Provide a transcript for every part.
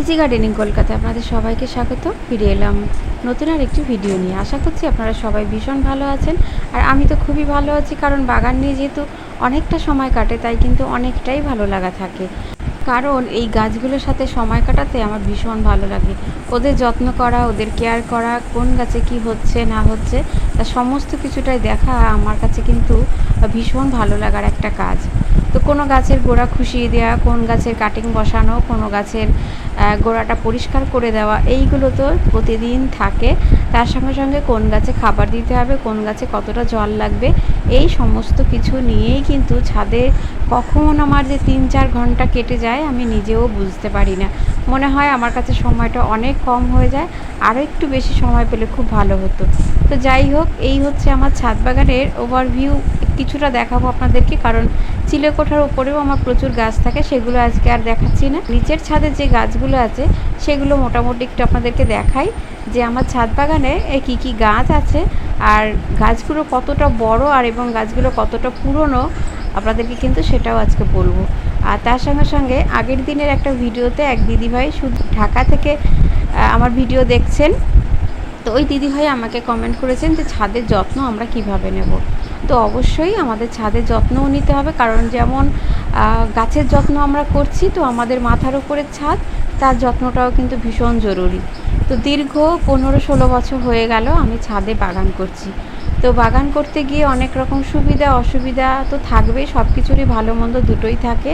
Easy gardening কলকাতায় আপনাদের সবাইকে স্বাগত। ফিরে এলাম নতুন আর একটি ভিডিও নিয়ে। আশা করছি আপনারা সবাই ভীষণ ভালো আছেন। আর আমি তো খুবই ভালো আছি, কারণ বাগান নিয়ে যেহেতু অনেকটা সময় কাটে, তাই কিন্তু অনেকটাই ভালো লাগা থাকে। কারণ এই গাছগুলোর সাথে সময় কাটাতে আমার ভীষণ ভালো লাগে। ওদের যত্ন করা, ওদের কেয়ার করা, কোন গাছে কি হচ্ছে, না হচ্ছে, তা সমস্ত কিছুটাই দেখা আমার কাছে কিন্তু ভীষণ ভালো লাগার একটা কাজ। তো কোনো গাছের গোড়া খুশিয়ে দেওয়া, কোন গাছের কাটিং বসানো, কোনো গাছের গোড়াটা পরিষ্কার করে দেওয়া, এইগুলো তো প্রতিদিন থাকে। তার সঙ্গে সঙ্গে কোন গাছে খাবার দিতে হবে, কোন গাছে কতটা জল লাগবে, এই সমস্ত কিছু নিয়েই কিন্তু ছাদে কখন আমার যে তিন চার ঘণ্টা কেটে যায়, আমি নিজেও বুঝতে পারি না। মনে হয় আমার কাছে সময়টা অনেক কম হয়ে যায়, আরও একটু বেশি সময় পেলে খুব ভালো হতো। তো যাই হোক, এই হচ্ছে আমার ছাদ বাগানের ওভারভিউ কিছুটা দেখাবো আপনাদেরকে, কারণ চিলেকোঠার উপরেও আমার প্রচুর গাছ থাকে, সেগুলো আজকে আর দেখাচ্ছি না। নিচের ছাদে যে গাছগুলো আছে, সেগুলো মোটামুটি একটু আপনাদেরকে দেখাই যে আমার ছাদ বাগানে কী কী গাছ আছে আর গাছগুলো কতটা বড় আর এবং গাছগুলো কতটা পুরনো আপনাদেরকে কিন্তু সেটাও আজকে বলব। আর তার সঙ্গে সঙ্গে আগের দিনের একটা ভিডিওতে এক দিদিভাই শুধু ঢাকা থেকে আমার ভিডিও দেখছেন, তো ওই দিদিভাই আমাকে কমেন্ট করেছেন যে ছাদের যত্ন আমরা কীভাবে নেব। তো অবশ্যই আমাদের ছাদের যত্নও নিতে হবে। কারণ যেমন গাছের যত্ন আমরা করছি, তো আমাদের মাথার উপরে ছাদ, তার যত্নটাও কিন্তু ভীষণ জরুরি। তো দীর্ঘ পনেরো ষোলো বছর হয়ে গেল আমি ছাদে বাগান করছি। তো বাগান করতে গিয়ে অনেক রকম সুবিধা, অসুবিধা তো থাকবেই সব কিছুরই ভালো মন্দ দুটোই থাকে।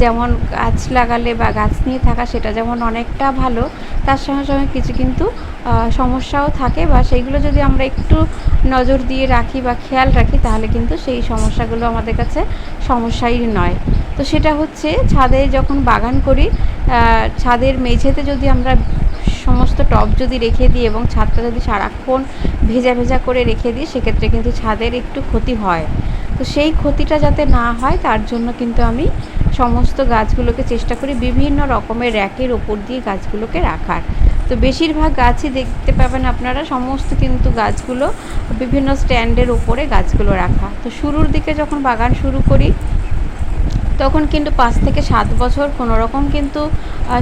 যেমন গাছ লাগালে বা গাছ নিয়ে থাকা সেটা যেমন অনেকটা ভালো, তার সঙ্গে সঙ্গে কিছু কিন্তু সমস্যাও থাকে বা সেইগুলো যদি আমরা একটু নজর দিয়ে রাখি বা খেয়াল রাখি, তাহলে কিন্তু সেই সমস্যাগুলো আমাদের কাছে সমস্যাই নয়। তো সেটা হচ্ছে ছাদে যখন বাগান করি ছাদের মেঝেতে যদি আমরা সমস্ত টব যদি রেখে দিই এবং ছাদটা যদি সারাক্ষণ ভেজা ভেজা করে রেখে দিই, সেক্ষেত্রে কিন্তু ছাদের একটু ক্ষতি হয়। তো সেই ক্ষতিটা যাতে না হয়, তার জন্য কিন্তু আমি সমস্ত গাছগুলোকে চেষ্টা করি বিভিন্ন রকমের র্যাকের ওপর দিয়ে গাছগুলোকে রাখার। তো বেশিরভাগ গাছই দেখতে পাবেন আপনারা, সমস্ত কিন্তু গাছগুলো বিভিন্ন স্ট্যান্ডের ওপরে গাছগুলো রাখা। তো শুরুর দিকে যখন বাগান শুরু করি তখন কিন্তু পাঁচ থেকে সাত বছর কোনো রকম কিন্তু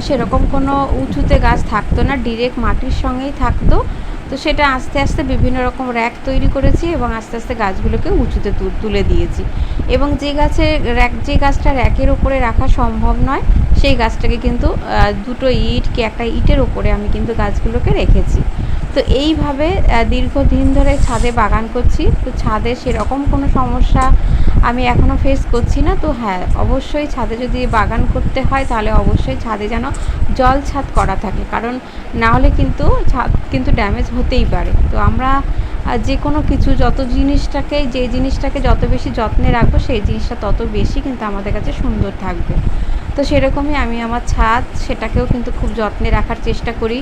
সেরকম কোনো উঁচুতে গাছ থাকতো না ডিরেক্ট মাটির সঙ্গেই থাকতো। তো সেটা আস্তে আস্তে বিভিন্ন রকম র্যাক তৈরি করেছি এবং আস্তে আস্তে গাছগুলোকে উঁচুতে তুলে দিয়েছি। এবং যে গাছে র্যাক যে গাছটা র্যাকের উপরে রাখা সম্ভব নয়, সেই গাছটাকে কিন্তু দুটো ইট কি একটা ইটের উপরে আমি কিন্তু গাছগুলোকে রেখেছি। তো এইভাবে দীর্ঘদিন ধরে ছাদে বাগান করছি। তো ছাদে সেরকম কোনো সমস্যা আমি এখনও ফেস করছি না। তো হ্যাঁ অবশ্যই ছাদে যদি বাগান করতে হয়, তাহলে অবশ্যই ছাদে যেন জল ছাদ করা থাকে। কারণ না হলে কিন্তু ছাদ কিন্তু ড্যামেজ হতেই পারে। তো আমরা আহ, যে কোনো কিছু যত জিনিসটাকে যে জিনিসটাকে যত বেশি যত্নে রাখব সেই জিনিসটা তত বেশি কিন্তু আমাদের কাছে সুন্দর থাকবে। তো সেরকমই আমি আমার ছাদ সেটাকেও কিন্তু খুব যত্নে রাখার চেষ্টা করি।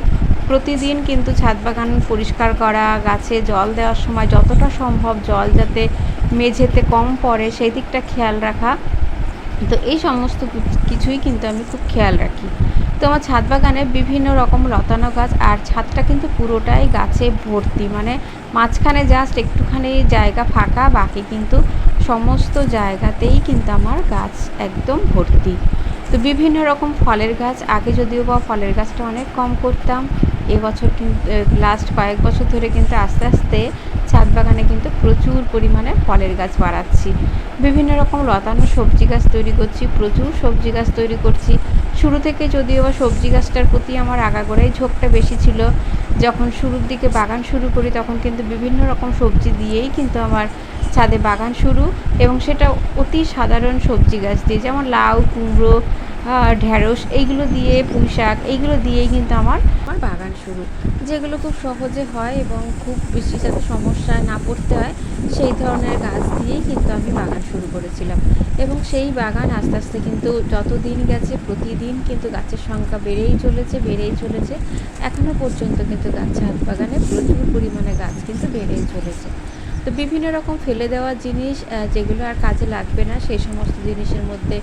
প্রতিদিন কিন্তু ছাদ বাগান পরিষ্কার করা গাছে জল দেওয়ার সময় যতটা সম্ভব জল যাতে মেঝেতে কম পড়ে সেই দিকটা খেয়াল রাখা। তো এই সমস্ত কিছুই কিন্তু আমি খুব খেয়াল রাখি। তো আমার ছাদ বাগানে বিভিন্ন রকম লতানো গাছ, আর ছাদটা কিন্তু পুরোটাই গাছে ভর্তি। মানে মাঝখানে জাস্ট একটুখানি জায়গা ফাঁকা, বাকি কিন্তু সমস্ত জায়গাতেই কিন্তু আমার গাছ একদম ভর্তি। তো বিভিন্ন রকম ফলের গাছ, আগে যদিও বা ফলের গাছটা অনেক কম করতাম, এবছর কিন্তু লাস্ট কয়েক বছর ধরে কিন্তু আস্তে আস্তে ছাদ বাগানে কিন্তু প্রচুর পরিমাণে ফলের গাছ বাড়াচ্ছি। বিভিন্ন রকম লতানো সবজি গাছ তৈরি করছি, প্রচুর সবজি গাছ তৈরি করছি। শুরু থেকে যদিও বা সবজি গাছটার প্রতি আমার আগাগোড়াই ঝোঁকটা বেশি ছিল, যখন শুরুর দিকে বাগান শুরু করি তখন কিন্তু বিভিন্ন রকম সবজি দিয়েই কিন্তু আমার ছাদে বাগান শুরু এবং সেটা অতি সাধারণ সবজি গাছ দিয়ে, যেমন লাউ, কুমড়ো ঢ্যাঁড়স এইগুলো দিয়ে, পুঁই শাক এইগুলো দিয়েই কিন্তু আমার আমার বাগান শুরু। যেগুলো খুব সহজে হয় এবং খুব বেশি যাতে সমস্যায় না পড়তে হয় সেই ধরনের গাছ দিয়েই কিন্তু আমি বাগান শুরু করেছিলাম। এবং সেই বাগান আস্তে আস্তে কিন্তু যত দিন গেছে, প্রতিদিন কিন্তু গাছের সংখ্যা বেড়েই চলেছে বেড়েই চলেছে। এখনও পর্যন্ত কিন্তু গাছ হাত বাগানে প্রচুর পরিমাণে গাছ কিন্তু বেড়েই চলেছে। তো বিভিন্ন রকম ফেলে দেওয়া জিনিস যেগুলো আর কাজে লাগবে না, সেই সমস্ত জিনিসের মধ্যে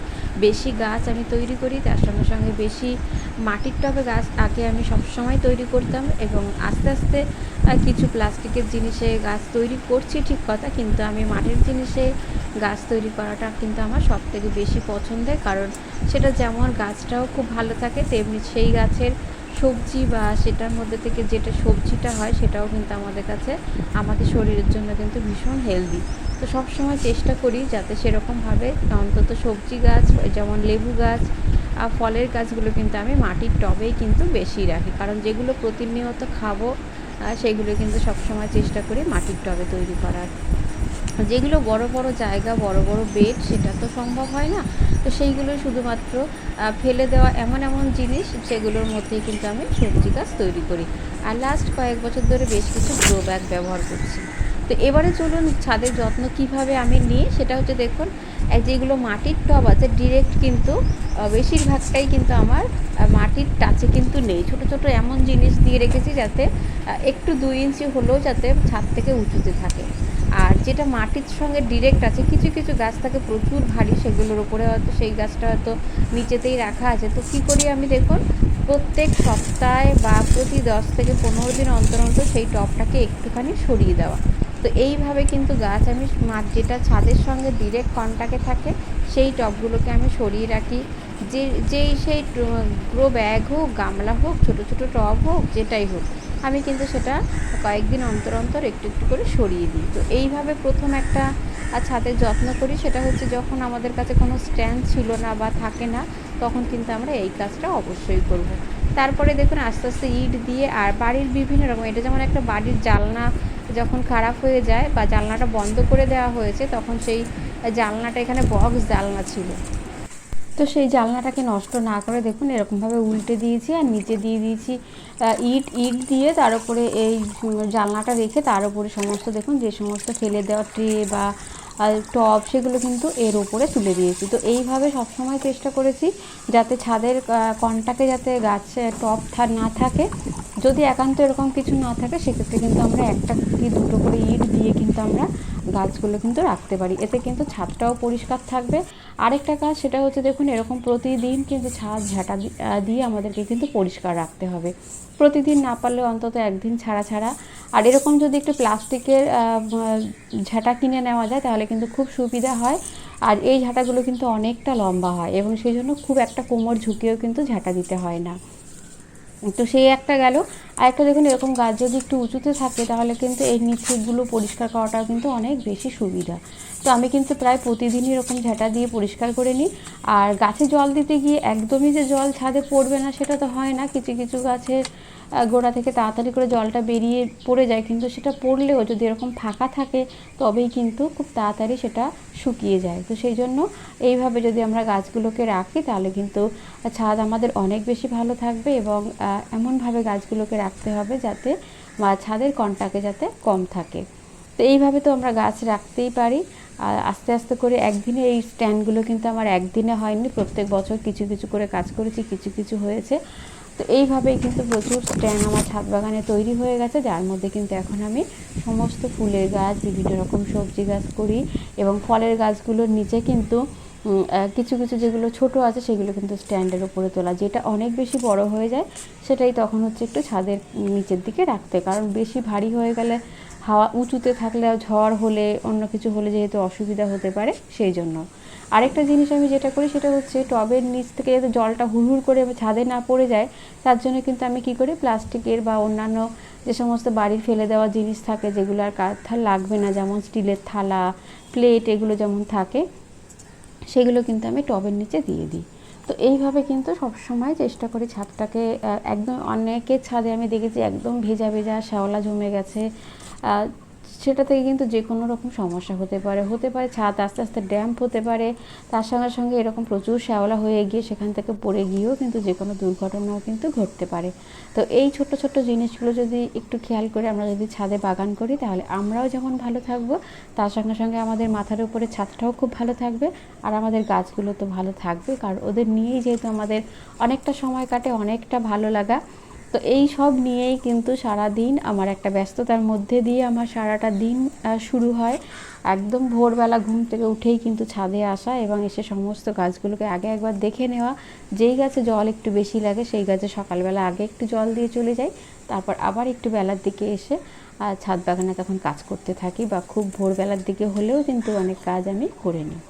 বেশি গাছ আমি তৈরি করি। তার সঙ্গে সঙ্গে বেশি মাটির টবে গাছ আগে আমি সবসময় তৈরি করতাম এবং আস্তে আস্তে কিছু প্লাস্টিকের জিনিসে গাছ তৈরি করছি ঠিক কথা, কিন্তু আমি মাটির জিনিসে গাছ তৈরি করাটা কিন্তু আমার সব থেকে বেশি পছন্দের, কারণ সেটা যেমন গাছটাও খুব ভালো থাকে, তেমনি সেই গাছের সবজি বা সেটার মধ্যে থেকে যেটা সবজিটা হয়, সেটাও কিন্তু আমাদের কাছে, আমাদের শরীরের জন্য কিন্তু ভীষণ হেলদি তো সব সময় চেষ্টা করি যাতে সেরকমভাবে অন্তত সবজি গাছ, যেমন লেবু গাছ আর ফলের গাছগুলো কিন্তু আমি মাটির টবেই কিন্তু বেশি রাখি। কারণ যেগুলো প্রতিনিয়ত খাব সেগুলো কিন্তু সবসময় চেষ্টা করি মাটির টবে তৈরি করার। যেগুলো বড় বড় জায়গা, বড় বড় বেড, সেটা তো সম্ভব হয় না। তো সেইগুলো শুধুমাত্র ফেলে দেওয়া এমন এমন জিনিস সেগুলোর মধ্যেই কিন্তু আমি সবজি গাছ তৈরি করি। আর লাস্ট কয়েক বছর ধরে বেশ কিছু গ্রো ব্যাগ ব্যবহার করছি। তো এবারে চলুন ছাদের যত্ন কীভাবে আমি নিই, সেটা হচ্ছে দেখুন যেগুলো মাটির টব আছে ডিরেক্ট কিন্তু বেশিরভাগটাই কিন্তু আমার মাটির টাচে কিন্তু নেই। ছোট ছোট এমন জিনিস দিয়ে রেখেছি যাতে একটু দুই ইঞ্চি হলেও যাতে ছাদ থেকে উঁচুতে থাকে। আর যেটা মাটির সঙ্গে ডিরেক্ট আছে, কিছু কিছু গাছ থাকে প্রচুর ভারী, সেগুলোর উপরে হয়তো সেই গাছটা হয়তো নিচেতেই রাখা আছে। তো কী করি আমি দেখুন, প্রত্যেক সপ্তাহে বা প্রতি দশ থেকে পনেরো দিন অন্তর অন্তর সেই টবটাকে একটুখানি সরিয়ে দেওয়া। তো এইভাবে কিন্তু গাছ আমি যেটা ছাদের সঙ্গে ডিরেক্ট কন্ট্যাক্টে থাকে, সেই টবগুলোকে আমি সরিয়ে রাখি। যে, যেই সেই গ্রো ব্যাগ হোক, গামলা হোক, ছোটো ছোটো টব হোক, যেটাই হোক। আমি কিন্তু সেটা কয়েকদিন অন্তর অন্তর একটু একটু করে সরিয়ে দিই। তো এইভাবে প্রথম একটা ছাদের যত্ন করি। সেটা হচ্ছে যখন আমাদের কাছে কোনো স্ট্যান্ড ছিল না বা থাকে না, তখন কিন্তু আমরা এই কাজটা অবশ্যই করব। তারপরে দেখুন আস্তে আস্তে ইট দিয়ে আর বাড়ির বিভিন্ন রকম, এটা যেমন একটা বাড়ির জালনা যখন খারাপ হয়ে যায় বা জানলাটা বন্ধ করে দেওয়া হয়েছে, তখন সেই জানলাটা এখানে বক্স জানলা ছিল। তো সেই জানলাটাকে নষ্ট না করে দেখুন, এরকমভাবে উল্টে দিয়েছি আর নিচে দিয়ে দিয়েছি ইট ইট দিয়ে তার উপরে এই জানলাটা রেখে তার উপরে সমস্ত দেখুন, যে সমস্ত ফেলে দেওয়া ট্রে বা টপ সেগুলো কিন্তু এর উপরে তুলে দিয়েছি। তো এইভাবে সবসময় চেষ্টা করেছি যাতে ছাদের কন্টাকে যাতে গাছে টপ না থাকে। যদি একান্ত এরকম কিছু না থাকে, সেক্ষেত্রে কিন্তু আমরা একটা কি দুটো করে ইট দিয়ে কিন্তু আমরা গাছগুলো কিন্তু রাখতে পারি। এতে কিন্তু ছাদটাও পরিষ্কার থাকবে। আরেকটা কাজ সেটা হচ্ছে দেখুন, এরকম প্রতিদিন কিন্তু ছাদ ঝাঁটা দিয়ে আমাদেরকে কিন্তু পরিষ্কার রাখতে হবে। প্রতিদিন না পারলে অন্তত একদিন ছাড়া ছাড়া। আর এরকম যদি একটু প্লাস্টিকের ঝাঁটা কিনে নেওয়া যায়, তাহলে কিন্তু খুব সুবিধা হয়। আর এই ঝাঁটাগুলো কিন্তু অনেকটা লম্বা হয় এবং সেই জন্য খুব একটা কোমর ঝুঁকিও কিন্তু ঝাঁটা দিতে হয় না। তো সেই একটা গেল। আর একটা দেখুন, এরকম গাছ যদি একটু উঁচুতে থাকে, তাহলে কিন্তু এই নিচেগুলো পরিষ্কার করাটাও কিন্তু অনেক বেশি সুবিধা। তো আমি কিন্তু প্রায় প্রতিদিনই এরকম ঝাঁটা দিয়ে পরিষ্কার করে নিই। আর গাছে জল দিতে গিয়ে একদমই যে জল ছাদে পড়বে না, সেটা তো হয় না। কিছু কিছু গাছের গোড়া থেকে তাড়াতাড়ি করে জলটা বেরিয়ে পড়ে যায়, কিন্তু সেটা পড়লেও যদি এরকম ফাঁকা থাকে, তবেই কিন্তু খুব তাড়াতাড়ি সেটা শুকিয়ে যায়। তো সেই জন্য এইভাবে যদি আমরা গাছগুলোকে রাখি, তাহলে কিন্তু ছাদ আমাদের অনেক বেশি ভালো থাকবে এবং এমনভাবে গাছগুলোকে রাখতে হবে যাতে ছাদের কন্টাকে যাতে কম থাকে। তো এইভাবে তো আমরা গাছ রাখতেই পারি। আর আস্তে আস্তে করে একদিনে এই স্ট্যান্ডগুলো কিন্তু আমার একদিনে হয়নি। প্রত্যেক বছর কিছু কিছু করে কাজ করেছি, কিছু কিছু হয়েছে। তো এইভাবেই কিন্তু প্রচুর স্ট্যান্ড আমার ছাদ বাগানে তৈরি হয়ে গেছে। যার মধ্যে কিন্তু এখন আমি সমস্ত ফুলের গাছ, বিভিন্ন রকম সবজি গাছ করি এবং ফলের গাছগুলোর নিচে কিন্তু কিছু কিছু যেগুলো ছোট আছে সেগুলো কিন্তু স্ট্যান্ডের উপরে তোলা। যেটা অনেক বেশি বড় হয়ে যায়, সেটাই তখন হচ্ছে একটু ছাদের নিচের দিকে রাখতে। কারণ বেশি ভারী হয়ে গেলে হাওয়া উঁচুতে থাকলে ঝড় হলে, অন্য কিছু হলে যেহেতু অসুবিধা হতে পারে, সেই জন্য। আরেকটা জিনিস আমি যেটা করি সেটা হচ্ছে টবের নিচ থেকে যাতে জলটা হুড় করে ছাদে না পড়ে যায়, তার জন্য কিন্তু আমি কি করি? প্লাস্টিকের বা অন্যান্য যে সমস্ত বাড়ির ফেলে দেওয়া জিনিস থাকে, যেগুলো আর কার লাগবে না, যেমন স্টিলের থালা, প্লেট, এগুলো যেমন থাকে সেগুলো কিন্তু আমি টবের নিচে দিয়ে দিই। তো এইভাবে কিন্তু সবসময় চেষ্টা করি ছাদটাকে একদম অনেকের ছাদে আমি দেখেছি একদম ভেজা ভেজা শ্যাওলা জমে গেছে। সেটা থেকে কিন্তু যে কোনো রকম সমস্যা হতে পারে। হতে পারে ছাদ আস্তে আস্তে ড্যাম্প হতে পারে, তার সঙ্গে সঙ্গে এরকম প্রচুর শ্যাওলা হয়ে গিয়ে সেখান থেকে পড়ে গিয়েও কিন্তু যে কোনো দুর্ঘটনাও কিন্তু ঘটতে পারে। তো এই ছোট ছোট জিনিসগুলো যদি একটু খেয়াল করে আমরা যদি ছাদে বাগান করি, তাহলে আমরাও যেমন ভালো থাকব, তার সঙ্গে সঙ্গে আমাদের মাথার উপরে ছাদটাও খুব ভালো থাকবে, আর আমাদের গাছগুলো তো ভালো থাকবে, কারণ ওদের নিয়েই যেহেতু আমাদের অনেকটা সময় কাটে, অনেকটা ভালো লাগা তো এই সব নিয়েই কিন্তু সারা দিন আমার একটা ব্যস্ততার মধ্যে দিয়ে আমার সারাটা দিন শুরু হয়। একদম ভোরবেলা ঘুম থেকে উঠেই কিন্তু ছাদে আসা এবং এসে সমস্ত গাছগুলোকে আগে একবার দেখে নেওয়া। যেই গাছে জল একটু বেশি লাগে, সেই গাছে সকালবেলা আগে একটু জল দিয়ে চলে যাই, তারপর আবার একটু বেলার দিকে এসে ছাদ বাগানে তখন কাজ করতে থাকি বা খুব ভোরবেলার দিকে হলেও কিন্তু অনেক কাজ আমি করে নিই।